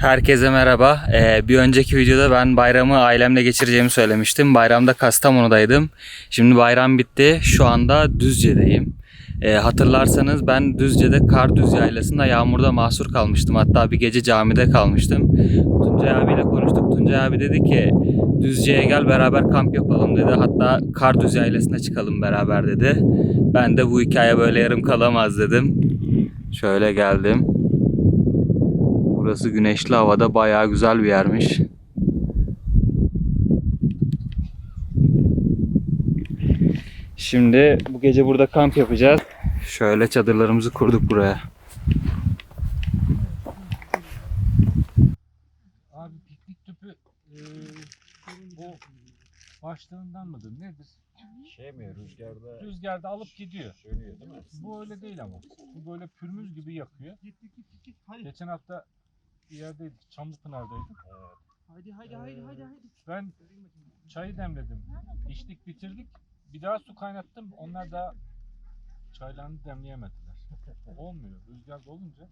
Herkese merhaba. Ee, bir önceki videoda ben bayramı ailemle geçireceğimi söylemiştim. Bayramda Kastamonu'daydım. Şimdi bayram bitti. Şu anda Düzce'deyim. Ee, hatırlarsanız ben Düzce'de Kardüz Yaylası'nda yağmurda mahsur kalmıştım. Hatta bir gece camide kalmıştım. Tuncay abiyle konuştuk. Tuncay abi dedi ki Düzce'ye gel beraber kamp yapalım dedi. Hatta Kardüz Yaylası'na çıkalım beraber dedi. Ben de bu hikaye böyle yarım kalamaz dedim. Şöyle geldim. Burası güneşli havada bayağı güzel bir yermiş. Şimdi bu gece burada kamp yapacağız. Şöyle çadırlarımızı kurduk buraya. Abi piknik tüpü eee o başlığından mıdır nedir? Şey mi rüzgarda Rüzgarda alıp gidiyor. sönüyor değil mi? Bu öyle değil ama. Bu böyle pürmüz gibi yakıyor. Geçen hafta bir yerdeydik, Çamlıpınar'daydık. Haydi haydi haydi haydi haydi. Ben çayı demledim. İçtik bitirdik. Bir daha su kaynattım. Onlar da çaylarını demleyemediler. Olmuyor. Rüzgarda olunca.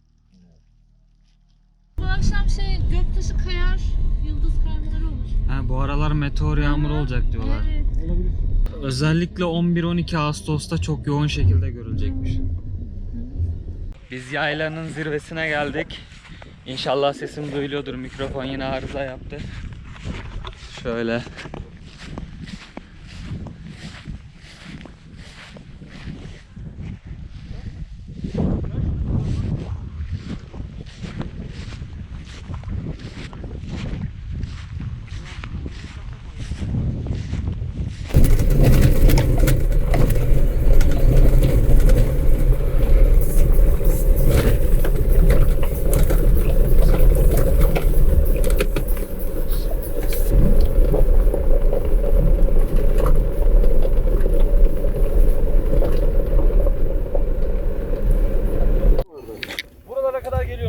Bu akşam şey göktaşı kayar, yıldız kaymaları olur. Ha, bu aralar meteor yağmuru olacak diyorlar. Evet. Özellikle 11-12 Ağustos'ta çok yoğun şekilde görülecekmiş. Biz yaylanın zirvesine geldik. İnşallah sesim duyuluyordur. Mikrofon yine arıza yaptı. Şöyle.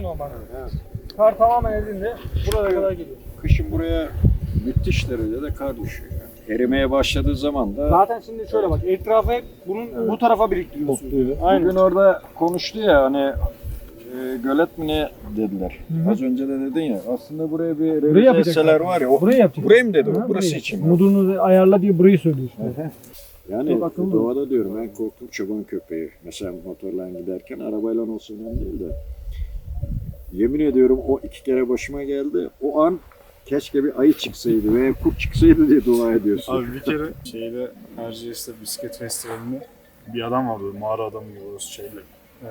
Normalde. Kar tamamen elinde. Buralara kadar geliyor. Kışın buraya müthiş derecede kar düşüyor. yani. Erimeye başladığı zaman da Zaten şimdi şöyle bak etrafı hep bunun bu tarafa biriktiriyorsun. Aynen. bugün orada konuştu ya hani e, gölet mi ne dediler. Az önce de dedin ya aslında buraya bir revize yapacaklar. etseler var ya o, Burayı yapacak. burayı mı dedi o? Burası burayı. için mi? Modunu ayarla diye burayı söylüyor işte. Yani Çok akıllı. doğada diyorum en korktuğum çoban köpeği. Mesela motorla giderken arabayla olsa önemli değil de. Yemin ediyorum o iki kere başıma geldi. O an keşke bir ayı çıksaydı veya kurt çıksaydı diye dua ediyorsun. Abi bir kere şeyde Erciyes'te bisiklet festivalinde bir adam vardı mağara adamı gibi orası şeyle eee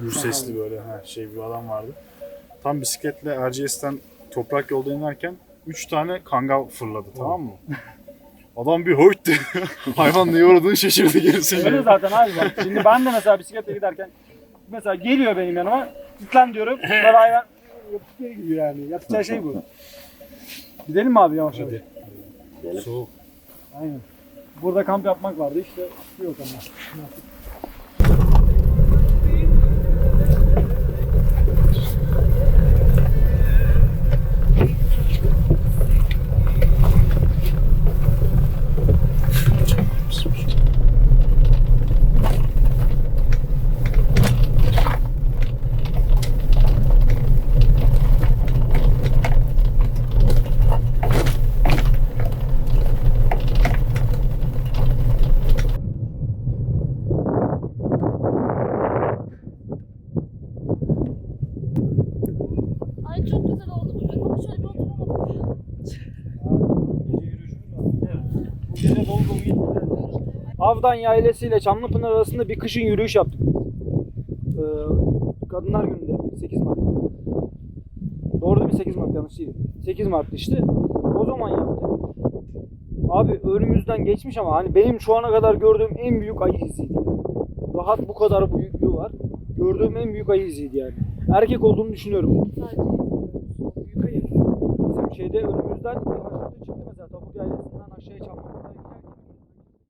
gür sesli böyle ha, şey bir adam vardı. Tam bisikletle Erciyes'ten toprak yolda inerken 3 tane kangal fırladı tamam mı? Adam bir hoyt dedi. Hayvan niye uğradığını şaşırdı gerisi. Öyle zaten abi bak. Şimdi ben de mesela bisikletle giderken mesela geliyor benim yanıma. Gitlen diyorum. Böyle hayvan yapıp geri gidiyor yani. Yapacağı şey bu. Gidelim mi abi yavaş yavaş? Soğuk. Aynen. Burada kamp yapmak vardı işte yok ama. Ay çok güzel oldu bugün ama şöyle bir oturamadık. Bu gece dolu dolu gitti. Avdan Yaylası ile Çamlıpınar arasında bir kışın yürüyüş yaptık. Ee, Kadınlar Günü'nde 8 Mart. Doğru değil mi? 8 Mart yanlış değil. 8 Mart işte. O zaman yaptık. Abi önümüzden geçmiş ama hani benim şu ana kadar gördüğüm en büyük ayı iziydi. Rahat bu kadar büyüklüğü var. Gördüğüm en büyük ayı iziydi yani. Erkek olduğunu düşünüyorum. Sadece izliyoruz. Büyük ayı. Bizim şeyde önümüzden bir haşırtı çıktı mesela. Topuk Yaylası'ndan aşağıya giderken